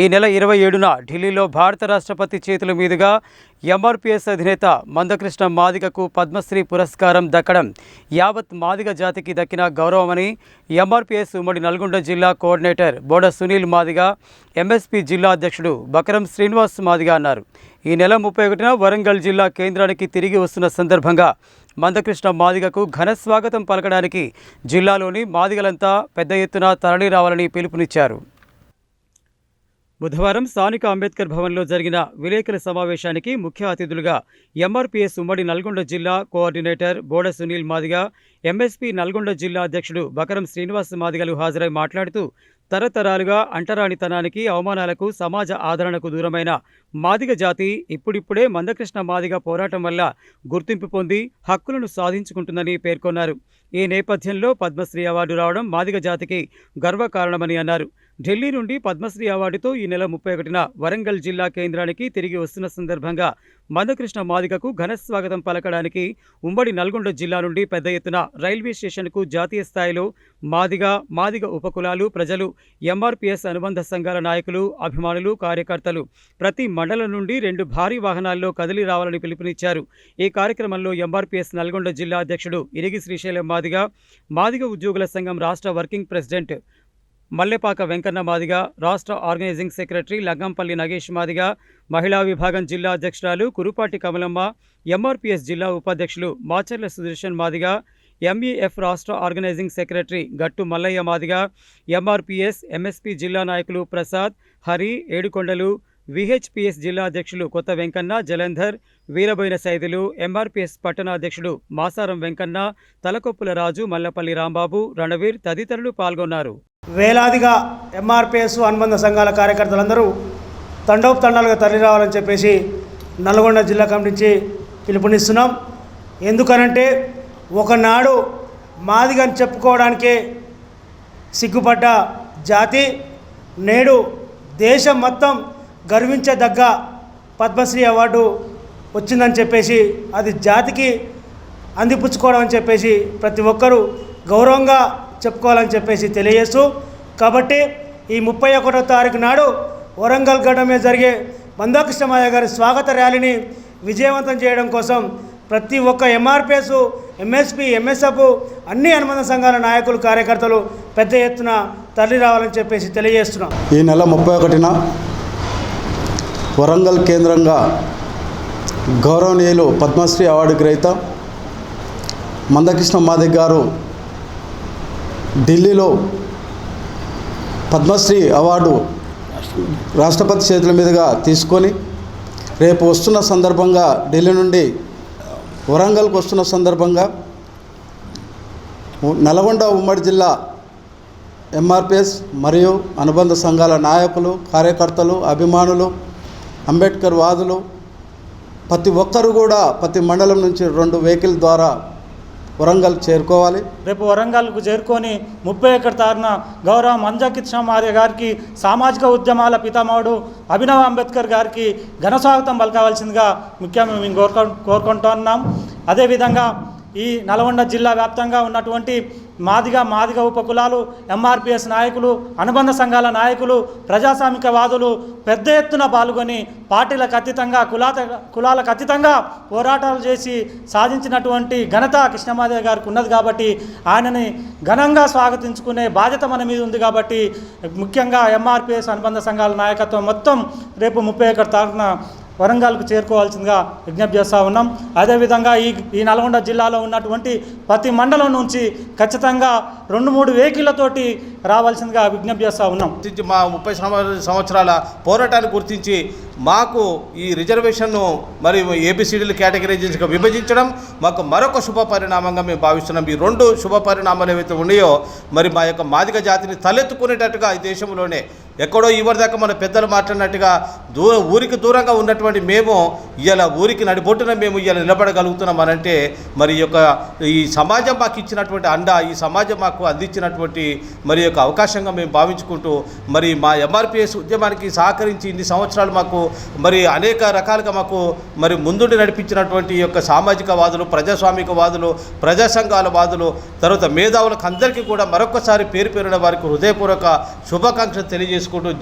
ఈ నెల ఇరవై ఏడున ఢిల్లీలో భారత రాష్ట్రపతి చేతుల మీదుగా ఎంఆర్పిఎస్ అధినేత మందకృష్ణ మాదిగకు పద్మశ్రీ పురస్కారం దక్కడం యావత్ మాదిగ జాతికి దక్కిన గౌరవమని ఎంఆర్పిఎస్ ఉమ్మడి నల్గొండ జిల్లా కోఆర్డినేటర్ బోడ సునీల్ మాదిగ ఎంఎస్పి జిల్లా అధ్యక్షుడు బకరం శ్రీనివాస్ మాదిగ అన్నారు. ఈ నెల ముప్పై ఒకటిన వరంగల్ జిల్లా కేంద్రానికి తిరిగి వస్తున్న సందర్భంగా మందకృష్ణ మాదిగకు ఘన స్వాగతం పలకడానికి జిల్లాలోని మాదిగలంతా పెద్ద ఎత్తున తరలి రావాలని పిలుపునిచ్చారు. బుధవారం స్థానిక అంబేద్కర్ భవన్లో జరిగిన విలేకరుల సమావేశానికి ముఖ్య అతిథులుగా ఎంఆర్పీఎస్ ఉమ్మడి నల్గొండ జిల్లా కోఆర్డినేటర్ బోడ సునీల్ మాదిగ ఎంఎస్పీ నల్గొండ జిల్లా అధ్యక్షుడు బకరం శ్రీనివాస్ మాదిగలు హాజరై మాట్లాడుతూ తరతరాలుగా అంటరానితనానికి అవమానాలకు సమాజ ఆదరణకు దూరమైన మాదిగ జాతి ఇప్పుడిప్పుడే మందకృష్ణ మాదిగ పోరాటం వల్ల గుర్తింపు పొంది హక్కులను సాధించుకుంటుందని పేర్కొన్నారు. ఈ నేపథ్యంలో పద్మశ్రీ అవార్డు రావడం మాదిగ జాతికి గర్వకారణమని అన్నారు. ఢిల్లీ నుండి పద్మశ్రీ అవార్డుతో ఈ నెల ముప్పై ఒకటిన వరంగల్ జిల్లా కేంద్రానికి తిరిగి వస్తున్న సందర్భంగా మందకృష్ణ మాదిగకు ఘన స్వాగతం పలకడానికి ఉమ్మడి నల్గొండ జిల్లా నుండి పెద్ద ఎత్తున రైల్వే స్టేషన్కు జాతీయ స్థాయిలో మాదిగ మాదిగ ఉపకులాలు ప్రజలు ఎంఆర్పిఎస్ అనుబంధ సంఘాల నాయకులు అభిమానులు కార్యకర్తలు ప్రతి మండలం నుండి రెండు భారీ వాహనాల్లో కదిలి రావాలని పిలుపునిచ్చారు. ఈ కార్యక్రమంలో ఎంఆర్పిఎస్ నల్గొండ జిల్లా అధ్యక్షుడు ఇరిగి శ్రీశైలం మాదిగ మాదిగ ఉద్యోగుల సంఘం రాష్ట్ర వర్కింగ్ ప్రెసిడెంట్ మల్లెపాక వెంకన్న మాదిగ రాష్ట్ర ఆర్గనైజింగ్ సెక్రటరీ లగ్గంపల్లి నగేష్ మాదిగ మహిళా విభాగం జిల్లా అధ్యక్షురాలు కురుపాటి కమలమ్మ ఎంఆర్పిఎస్ జిల్లా ఉపాధ్యక్షులు మాచర్ల సుదర్శన్ మాదిగ ఎంఈఎఫ్ రాష్ట్ర organising secretary Gattu Mallaiah Madiga MRPS MSP జిల్లా నాయకులు ప్రసాద్ హరి ఏడుకొండలు విహెచ్పిఎస్ జిల్లా అధ్యక్షులు కొత్త వెంకన్న జలంధర్ వీరబోయిన సైదులు ఎంఆర్పిఎస్ పట్టణ అధ్యక్షుడు మాసారం వెంకన్న తలకొప్పుల రాజు మల్లపల్లి రాంబాబు రణవీర్ తదితరులు పాల్గొన్నారు. వేలాదిగా ఎంఆర్పిఎస్ అనుబంధ సంఘాల కార్యకర్తలందరూ తండోపు తండాలుగా తరలి రావాలని చెప్పేసి నల్గొండ జిల్లా కమిటీ నుంచి పిలుపునిస్తున్నాం. ఎందుకనంటే ఒకనాడు మాదిగని చెప్పుకోవడానికే సిగ్గుపడ్డ జాతి నేడు దేశం మొత్తం గర్వించదగ్గ పద్మశ్రీ అవార్డు వచ్చిందని చెప్పేసి అది జాతికి అందిపుచ్చుకోవడం అని చెప్పేసి ప్రతి ఒక్కరూ గౌరవంగా చెప్పుకోవాలని చెప్పేసి తెలియజేస్తూ కాబట్టి ఈ ముప్పై ఒకటో తారీఖు నాడు వరంగల్ గడ్డ మీద జరిగే మందాకృష్ణమాయ గారి స్వాగత ర్యాలీని విజయవంతం చేయడం కోసం ప్రతి ఒక్క ఎంఆర్పిఎస్ ఎంఎస్పి ఎంఎస్ఎఫ్ అన్ని అనుబంధ సంఘాల నాయకులు కార్యకర్తలు పెద్ద ఎత్తున తరలి రావాలని చెప్పేసి తెలియజేస్తున్నాం. ఈ నెల ముప్పై ఒకటిన వరంగల్ కేంద్రంగా గౌరవనీయులు పద్మశ్రీ అవార్డు గ్రహీత మందకృష్ణ మాదిక్ గారు ఢిల్లీలో పద్మశ్రీ అవార్డు రాష్ట్రపతి చేతుల మీదుగా తీసుకొని రేపు వస్తున్న సందర్భంగా ఢిల్లీ నుండి వరంగల్కు వస్తున్న సందర్భంగా నల్గొండ ఉమ్మడి జిల్లా ఎంఆర్పిఎస్ మరియు అనుబంధ సంఘాల నాయకులు కార్యకర్తలు అభిమానులు అంబేద్కర్ వాదులు ప్రతి ఒక్కరు కూడా ప్రతి మండలం నుంచి రెండు వెహికల్ ద్వారా వరంగల్ చేరుకోవాలి. రేపు వరంగల్కు చేరుకొని ముప్పై ఒకటి తారీఖున గౌరవ మంజకిత్ మార్య గారికి సామాజిక ఉద్యమాల పితామహుడు అభినవ్ అంబేద్కర్ గారికి ఘన స్వాగతం పలకవలసిందిగా ముఖ్యంగా మేము కోరుకో కోరుకుంటున్నాం. అదేవిధంగా ఈ నల్గొండ జిల్లా వ్యాప్తంగా ఉన్నటువంటి మాదిగ మాదిగ ఉపకులాలు ఎంఆర్పిఎస్ నాయకులు అనుబంధ సంఘాల నాయకులు ప్రజాస్వామికవాదులు పెద్ద ఎత్తున పాల్గొని పార్టీలకు అతీతంగా కులాత కులాలకు అతీతంగా పోరాటాలు చేసి సాధించినటువంటి ఘనత కృష్ణమాదేవి గారికి ఉన్నది కాబట్టి ఆయనని ఘనంగా స్వాగతించుకునే బాధ్యత మన మీద ఉంది కాబట్టి ముఖ్యంగా ఎంఆర్పిఎస్ అనుబంధ సంఘాల నాయకత్వం మొత్తం రేపు ముప్పై ఒకటి తారీఖున వరంగల్కు చేరుకోవాల్సిందిగా విజ్ఞప్తి చేస్తూ ఉన్నాం. అదేవిధంగా ఈ ఈ నల్గొండ జిల్లాలో ఉన్నటువంటి ప్రతి మండలం నుంచి ఖచ్చితంగా రెండు మూడు వెహికల్లతోటి రావాల్సిందిగా విజ్ఞప్తి చేస్తూ ఉన్నాం. గుర్తించి మా ముప్పై సంవత్సరాల పోరాటాన్ని గుర్తించి మాకు ఈ రిజర్వేషన్ను మరి ఏబిసిడీలు కేటగిరైజేషన్గా విభజించడం మాకు మరొక శుభ పరిణామంగా మేము భావిస్తున్నాం. ఈ రెండు శుభ పరిణామాలు ఏవైతే ఉన్నాయో మరి మా యొక్క మాదిగ జాతిని తలెత్తుకునేటట్టుగా ఈ దేశంలోనే ఎక్కడో ఇవరిదాకా మన పెద్దలు మాట్లాడినట్టుగా దూర ఊరికి దూరంగా ఉన్నటువంటి మేము ఇలా ఊరికి నడిబొట్టున మేము ఇలా నిలబడగలుగుతున్నాం మరి ఈ యొక్క ఈ సమాజం మాకు ఇచ్చినటువంటి అండ ఈ సమాజం మాకు అందించినటువంటి మరి యొక్క అవకాశంగా మేము భావించుకుంటూ మరి మా ఎంఆర్పిఎస్ ఉద్యమానికి సహకరించి ఇన్ని సంవత్సరాలు మాకు మరి అనేక రకాలుగా మాకు మరి ముందుండి నడిపించినటువంటి ఈ యొక్క సామాజిక వాదులు ప్రజాస్వామిక వాదులు ప్రజా సంఘాల వాదులు తర్వాత మేధావులకు అందరికీ కూడా మరొకసారి పేరు పేరున వారికి హృదయపూర్వక శుభాకాంక్షలు जिसको तो